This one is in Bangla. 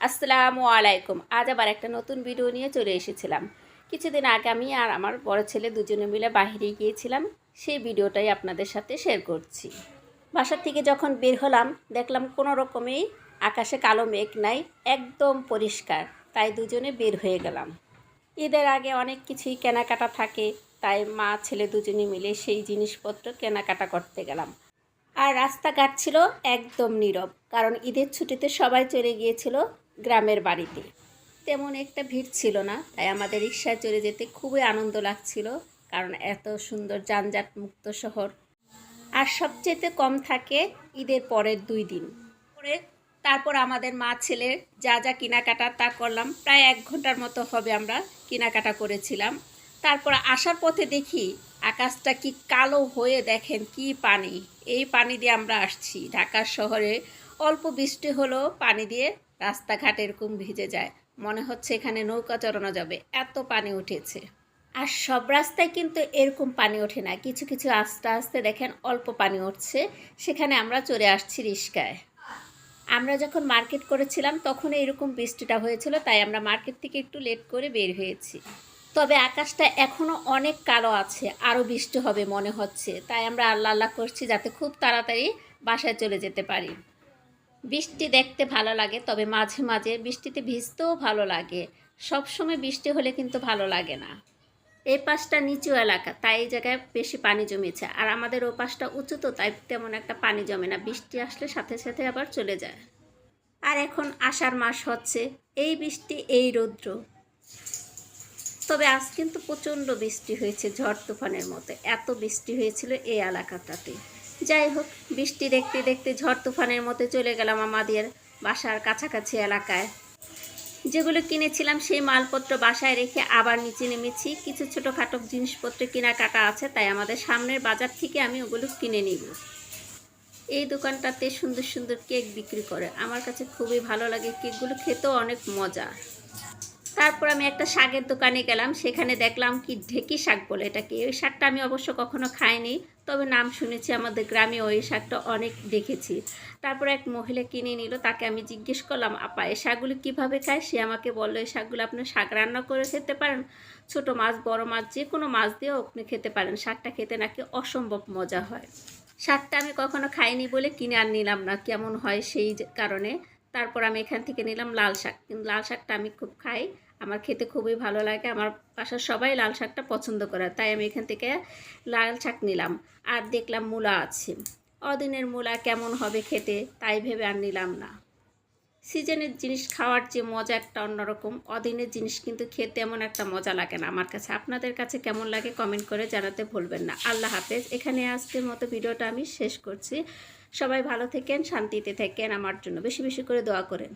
আসসালামু আলাইকুম। আজ আবার একটা নতুন ভিডিও নিয়ে চলে এসেছিলাম। কিছুদিন আগে আমি আর আমার বড় ছেলে দুজনে মিলে বাইরে গিয়েছিলাম। সেই ভিডিওটাই আপনাদের সাথে শেয়ার করছি। বাসার থেকে যখন বের হলাম, দেখলাম কোনো রকমেই আকাশে কালো মেঘ নাই, একদম পরিষ্কার। তাই দুজনে বের হয়ে গেলাম। ঈদের আগে অনেক কিছুই কেনাকাটা থাকে, তাই মা, ছেলে দুজনে মিলে সেই জিনিসপত্র কেনাকাটা করতে গেলাম। আর রাস্তাঘাট ছিল একদম নীরব, কারণ ঈদের ছুটিতে সবাই চলে গিয়েছিল গ্রামের বাড়িতে। তেমন একটা ভিড় ছিল না, তাই আমাদের রিক্সায় চলে যেতে খুবই আনন্দ লাগছিল, কারণ এত সুন্দর যানজাট মুক্ত শহর। আর সবচেয়ে কম থাকে ঈদের পরের দুই দিন। পরে তারপর আমাদের মা ছেলে যা যা কেনাকাটা তা করলাম, প্রায় এক ঘণ্টার মতো হবে আমরা কেনাকাটা করেছিলাম। তারপর আসার পথে দেখি আকাশটা কি কালো হয়ে দেখেন কি পানি। এই পানি দিয়ে আমরা আসছি। ঢাকা শহরে অল্প বৃষ্টি হলেও পানি দিয়ে রাস্তাঘাট এরকম ভিজে যায়। মনে হচ্ছে এখানে নৌকা চড়ানো যাবে। এত পানি উঠেছে। আর সব রাস্তায় কিন্তু এরকম পানি ওঠে না। কিছু কিছু আস্তে আস্তে দেখেন অল্প পানি উঠছে। সেখানে আমরা চলে আসছি রিস্কায়। আমরা যখন মার্কেট করেছিলাম তখন এরকম বৃষ্টিটা হয়েছিল, তাই আমরা মার্কেট থেকে একটু লেট করে বের হয়েছি। তবে আকাশটা এখনও অনেক কালো আছে আরও বৃষ্টি হবে মনে হচ্ছে। তাই আমরা আল্লাহ আল্লাহ করছি যাতে খুব তাড়াতাড়ি বাসায় চলে যেতে পারি। বৃষ্টি দেখতে ভালো লাগে, তবে মাঝে মাঝে বৃষ্টিতে ভিজতেও ভালো লাগে। সবসময় বৃষ্টি হলে কিন্তু ভালো লাগে না। এই পাশটা নিচু এলাকা, তাই এই জায়গায় বেশি পানি জমেছে। আর আমাদের ও পাশটা উঁচু তো, তাই তেমন একটা পানি জমে না। বৃষ্টি আসলে সাথে সাথে আবার চলে যায়। আর এখন আষাঢ় মাস হচ্ছে, এই বৃষ্টি এই রৌদ্র। তবে আজ কিন্তু প্রচণ্ড বৃষ্টি হয়েছে ঝড় তুফানের মতো। এত বৃষ্টি হয়েছিল এই এলাকাটাতে। যাই হোক, বৃষ্টি দেখতে দেখতে ঝড় তুফানের মতো চলে গেলাম আমাদের বাসার কাছাকাছি এলাকায়। যেগুলো কিনেছিলাম সেই মালপত্র বাসায় রেখে আবার নিচে নেমেছি। কিছু ছোটোখাটো জিনিসপত্র কেনাকাটা আছে, তাই আমাদের সামনের বাজার থেকে আমি ওগুলো কিনে নিব। এই দোকানটাতে সুন্দর সুন্দর কেক বিক্রি করে। আমার কাছে খুবই ভালো লাগে। কেকগুলো খেতেও অনেক মজা। তারপর আমি একটা শাকের দোকানে গেলাম, সেখানে দেখলাম কি ঢেকি শাক বলে এটাকে ওই শাকটা আমি অবশ্য কখনো খাইনি, তবে নাম শুনেছি আমাদের গ্রামে ওই শাকটা অনেক দেখেছি। তারপর এক মহিলা কিনে নিল, তাকে আমি জিজ্ঞেস করলাম, আপা, এই শাকগুলো কীভাবে খায়? সে আমাকে বলল, এই শাকগুলো আপনি শাক রান্না করে খেতে পারেন, ছোট মাছ, বড় মাছ, যে কোনো মাছ দিয়েও আপনি খেতে পারেন, শাকটা খেতে নাকি অসম্ভব মজা হয়। শাকটা আমি কখনো খাইনি বলে কিনে আর নিলাম না, কেমন হয় সেই কারণে। তারপর আমি এখান থেকে নিলাম লাল শাক। কিন্তু লাল শাকটা আমি খুব খাই। আমার খেতে খুবই ভালো লাগে। আমার বাসার সবাই লাল শাকটা পছন্দ করে। তাই আমি এখান থেকে লাল শাক নিলাম। আর দেখলাম মূলা আছে। অদিনের মূলা কেমন হবে খেতে তাই ভেবে আর নিলাম না। সিজনের জিনিস খাওয়ার যে মজা একটা অন্যরকম। অদিনের জিনিস কিন্তু খেতে এমন একটা মজা লাগে না আমার কাছে। আপনাদের কাছে কেমন লাগে কমেন্ট করে জানাতে ভুলবেন না। আল্লাহ হাফেজ। এখানে আজকের মতো ভিডিওটা আমি শেষ করছি। সবাই ভালো থেকেন শান্তিতে থাকেন আমার জন্য বেশি বেশি করে দোয়া করেন।